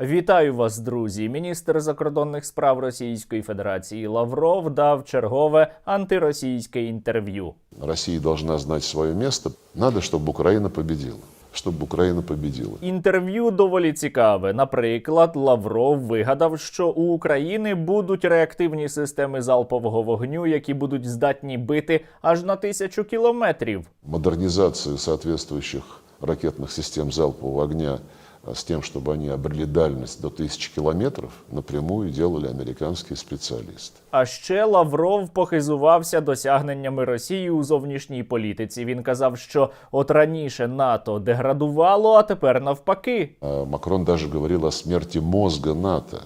Вітаю вас, друзі. Міністр закордонних справ Російської Федерації Лавров дав чергове антиросійське інтерв'ю. Россия должна знать свое место. Надо, чтобы Украина победила. Чтобы Украина победила. Інтерв'ю доволі цікаве. Наприклад, Лавров вигадав, що у України будуть реактивні системи залпового вогню, які будуть здатні бити аж на тисячу кілометрів. Модернизацию соответствующих ракетных систем залпового огня а, с тем, чтобы они обрели дальность до 1000 километров, напрямую делали американские специалисты. А ще Лавров похизувався досягненнями Росії у зовнішній політиці. Він казав, що от раніше НАТО деградувало, а тепер навпаки. А Макрон даже говорил о смерти мозга НАТО,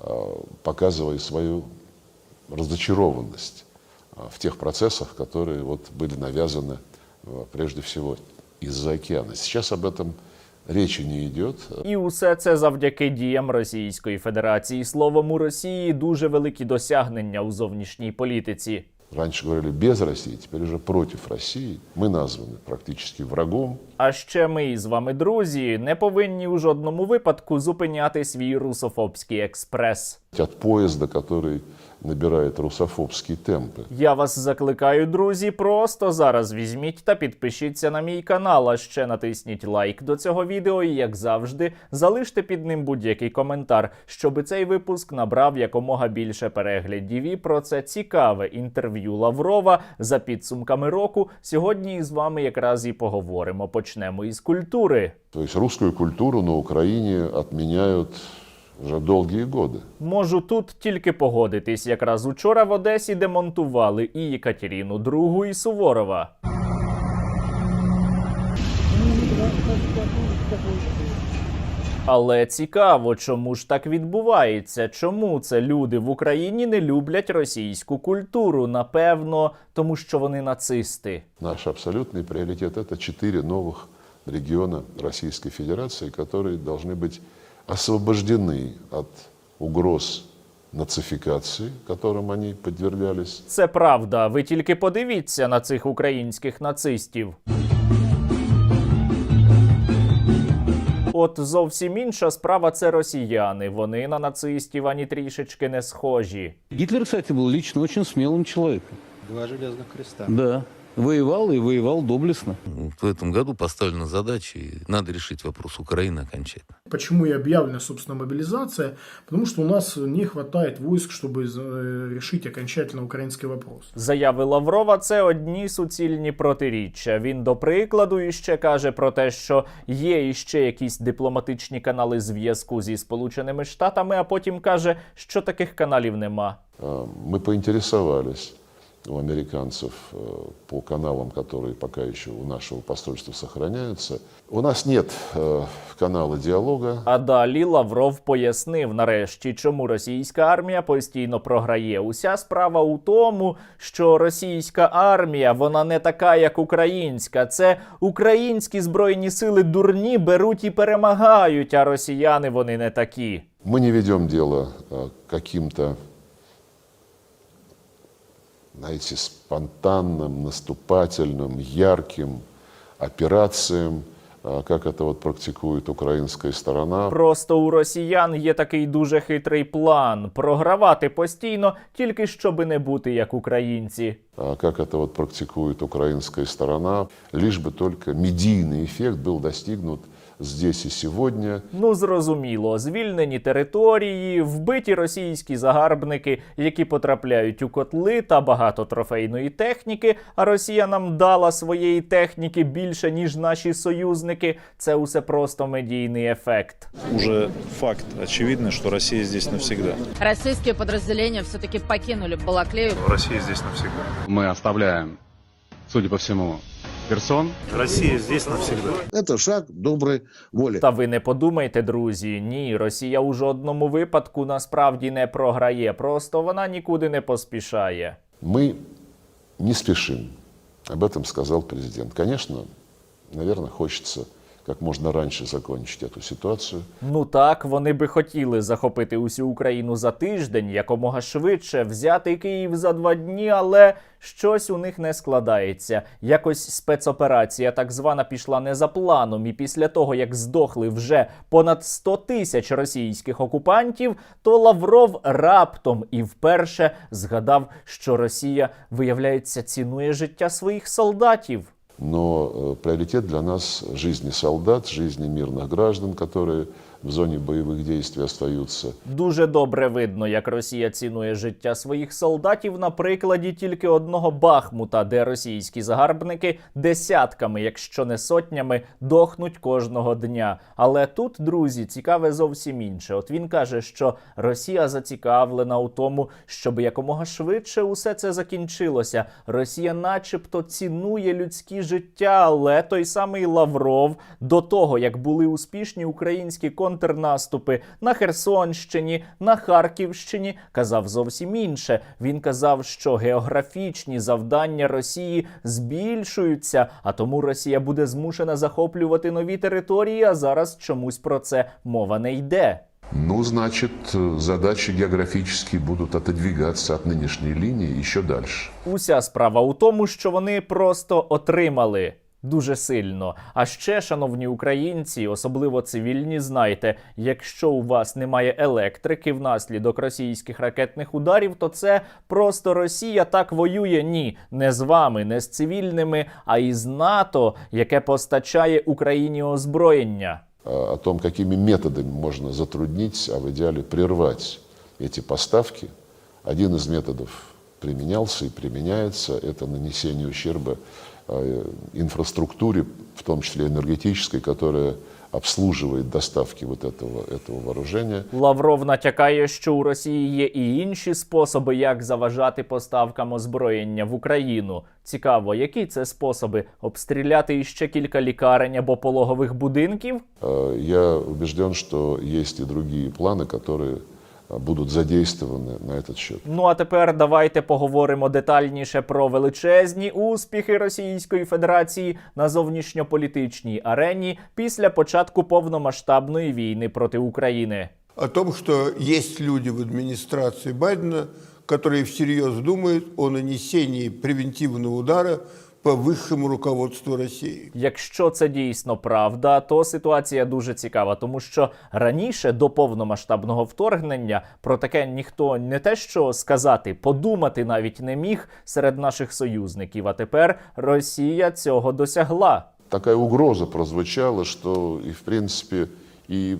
а, показывая свою разочарованность а, в тех процессах, которые вот были навязаны а, прежде всего из-за океана. Сейчас об этом речи не идет. І усе це завдяки діям Російської Федерації. Словом, у Росії дуже великі досягнення у зовнішній політиці. Раньше говорили без России, теперь уже против России. Мы названы практически врагом. А ще ми з вами, друзі, не повинні у жодному випадку зупиняти свій русофобський експрес. От поезда, который набирает русофобские темпы. Я вас закликаю, друзі, просто зараз візьміть та підпишіться на мій канал, а ще натисніть лайк до цього відео і, як завжди, залиште під ним будь-який коментар, щоб цей випуск набрав якомога більше переглядів. І про це цікаве інтерв'ю Лаврова за підсумками року. Сьогодні з вами якраз і поговоримо. Почнемо із культури. То есть русскую культуру на Украине отменяют уже долгие годы. Можу тут тільки погодитись. Якраз учора в Одесі демонтували і Екатерину II, і Суворова. Але цікаво, чому ж так відбувається? Чому це люди в Україні не люблять російську культуру? Напевно, тому що вони нацисти. Наш абсолютный приоритет – это четыре новых региона Российской Федерации, которые должны быть освобождены от угроз нацификации, которым они подвергались. Це правда. Ви тільки подивіться на цих українських нацистів. От зовсім інша справа це росіяни. Вони на нацистів ані трішечки не схожі. Гитлер, кстати, был лично очень смелым человеком. Два железных креста. Да. Воевал и воевал доблестно. В этом году поставлена задача, и надо решить вопрос Украины окончательно. Почему и объявлена, собственно, мобилизация? Потому что у нас не хватает войск, чтобы э, решить окончательно украинский вопрос. Заяви Лаврова це одні суцільні протиріччя. Він до прикладу іще каже про те, що є іще якісь дипломатичні канали зв'язку зі Сполученими Штатами, а потім каже, що таких каналів нема. А, Мы поинтересовались у американцев э, по каналам, которые пока еще у нашего посольства сохраняются. У нас нет э, канала диалога. А далі Лавров пояснив нарешті, чому російська армія постійно програє. Уся справа у тому, що російська армія вона не така, як українська. Це українські збройні сили дурні беруть і перемагають, а росіяни вони не такі. Мы не ведем дело э, каким-то, знаете, спонтанным, наступательным, ярким операциям, э, как это вот практикует украинская сторона. Просто у росіян є такий дуже хитрий план програвати постійно, тільки щоби не бути як українці. а как это вот практикует украинская сторона, лишь бы только медийный эффект был достигнут здесь и сегодня. Ну зрозуміло, звільнені території, вбиті російські загарбники, які потрапляють у котли та багато трофейної техніки. А Росія нам дала своєї техніки більше ніж наші союзники. Це усе просто медійний ефект. уже факт очевидный, что Россия здесь навсегда. Российские подразделения все-таки покинули Балаклею. Россия здесь навсегда. мы оставляем, судя по всему, Херсон. Россия здесь навсегда. Это шаг доброй воли. Та ви не подумайте, друзі. Ні, Росія у жодному випадку насправді не програє. Просто вона нікуди не поспішає. Мы не спешим. Об этом сказал президент. Конечно, наверное, хочется как можно раньше закончить эту ситуацию. Ну так, вони би хотіли захопити усю Україну за тиждень, якомога швидше, взяти Київ за два дні, але щось у них не складається. Якось спецоперація так звана пішла не за планом, і після того, як здохли вже понад 100 тисяч російських окупантів, то Лавров раптом і вперше згадав, що Росія, виявляється, цінує життя своїх солдатів Но э, приоритет для нас жизни солдат, жизни мирных граждан, которые в зоне боевых действий остаются. Дуже добре видно, як Росія цінує життя своїх солдатів на прикладі тільки одного Бахмута, де російські загарбники десятками, якщо не сотнями, дохнуть кожного дня. Але тут, друзі, цікаве зовсім інше. От він каже, що Росія зацікавлена у тому, щоб якомога швидше усе це закінчилося. Росія, начебто, цінує людські життя, але той самий Лавров до того, як були успішні українські контрнаступи на Херсонщині, на Харківщині, казав зовсім інше. Він казав, що географічні завдання Росії збільшуються, а тому Росія буде змушена захоплювати нові території. А зараз чомусь про це мова не йде. Ну, значит, задачи географические будут отодвигаться от нынешней линии еще дальше. Уся справа у тому, що вони просто отримали Дуже сильно. А ще, шановні українці, особливо цивільні, знайте, якщо у вас немає електрики внаслідок російських ракетних ударів, то це просто Росія так воює. Ні, не з вами, не з цивільними, а із НАТО, яке постачає Україні озброєння. А, О том, какими методами можно затруднить, а в идеале прервать эти поставки. Один из методов применялся и применяется. Это нанесение ущерба э, инфраструктуре, в том числе энергетической, которая обслуживает доставки вот этого, этого вооружения. Лавров натякає, що у Росії є і інші способи, як заважати поставкам озброєння в Україну. Цікаво, які це способи обстріляти іще кілька лікарень або пологових будинків? Э, Я убежден, что есть и другие планы, которые э, будут задействованы на этот счет. Ну а тепер давайте поговоримо детальніше про величезні успіхи Російської Федерації на зовнішньополітичній арені після початку повномасштабної війни проти України. о том, что есть люди в администрации Байдена, которые всерьез думают о нанесении превентивного удара по высшему руководству России. Якщо це дійсно правда, то ситуація дуже цікава, тому що раніше до повномасштабного вторгнення про таке ніхто не те, що сказати, подумати навіть не міг серед наших союзників. А тепер Росія цього досягла. Такая угроза прозвучала, что и в принципе и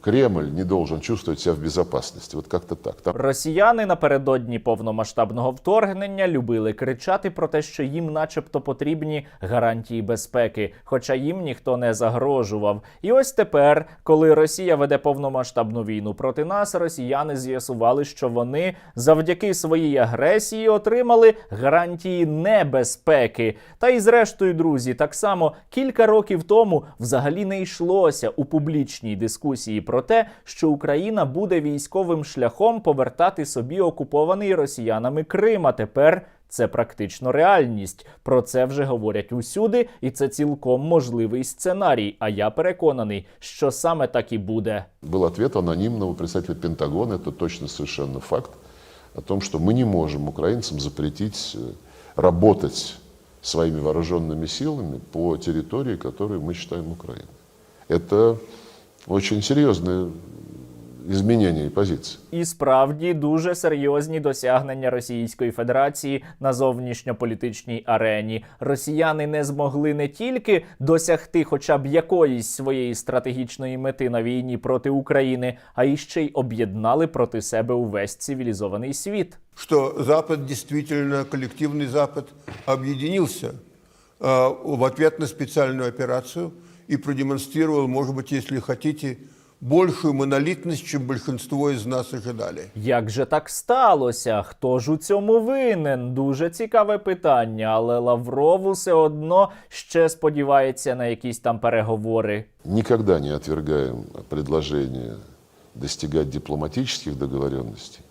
Кремль не должен чувствовать себя в безопасности. Вот как-то так. Там Росіяни напередодні повномасштабного вторгнення любили кричати про те, що їм, начебто, потрібні гарантії безпеки, хоча їм ніхто не загрожував. І ось тепер, коли Росія веде повномасштабну війну проти нас, росіяни з'ясували, що вони завдяки своїй агресії отримали гарантії небезпеки. Та й зрештою, друзі, так само кілька років тому взагалі не йшлося у публічній дискусії про те, що Україна буде військовим шляхом повертати собі окупований росіянами Крим. А тепер це практично реальність. Про це вже говорять усюди, і це цілком можливий сценарій. А я переконаний, що саме так і буде. был ответ анонимного представителя Пентагона, это точно совершенно факт, о том, что мы не можем украинцам запретить э, работать своими вооруженными силами по территории, которую мы считаем Украиной. Это очень серьезное изменение позиции. І справді дуже серйозні досягнення Російської Федерації на зовнішньополітичній арені. Росіяни не змогли не тільки досягти хоча б якоїсь своєї стратегічної мети на війні проти України, а й ще й об'єднали проти себе увесь цивілізований світ. Что Запад, действительно, коллективный Запад, объединился э, в ответ на специальную операцию и продемонстрировал, может быть, если хотите, большую монолитность, чем большинство из нас ожидали. Як же так сталося? Хто ж у цьому винен? Дуже цікаве питання, але Лавров все одно ще сподівається на якісь там переговори. Никогда не отвергаем предложение достигать дипломатических договоренностей,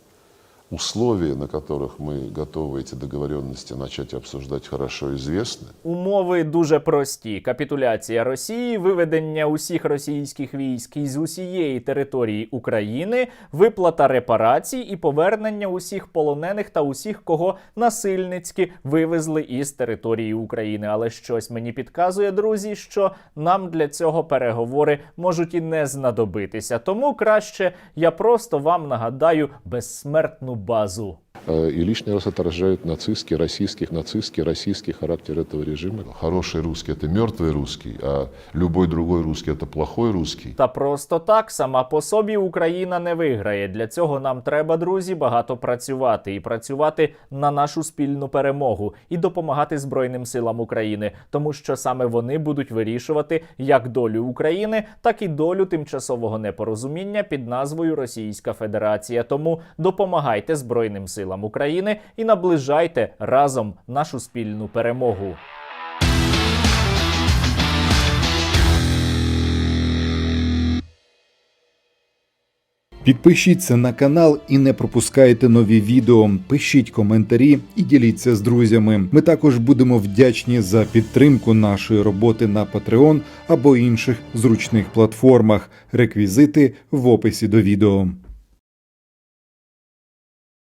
Условия, на которых мы готовы эти договоренности начать обсуждать, хорошо известны. Умови дуже прості: капітуляція Росії, виведення усіх російських військ із усієї території України, виплата репарацій і повернення усіх полонених та усіх, кого насильницьки вивезли із території України. Але щось мені підказує, друзі, що нам для цього переговори можуть і не знадобитися. Тому краще я просто вам нагадаю безсмертну базу. Э, И лишний раз отражают нацистский, российских, нацистский, российский характер этого режима. Хороший русский – это мертвый русский, а любой другой русский – это плохой русский. Та просто так сама по собі Україна не виграє. Для цього нам треба, друзі, багато працювати і працювати на нашу спільну перемогу і допомагати Збройним силам України, тому що саме вони будуть вирішувати як долю України, так і долю тимчасового непорозуміння під назвою Російська Федерація. Тому допомагайте Збройним силам України і наближайте разом нашу спільну перемогу. Підпишіться на канал і не пропускайте нові відео. Пишіть коментарі і діліться з друзями. Ми також будемо вдячні за підтримку нашої роботи на Patreon або інших зручних платформах. Реквізити в описі до відео.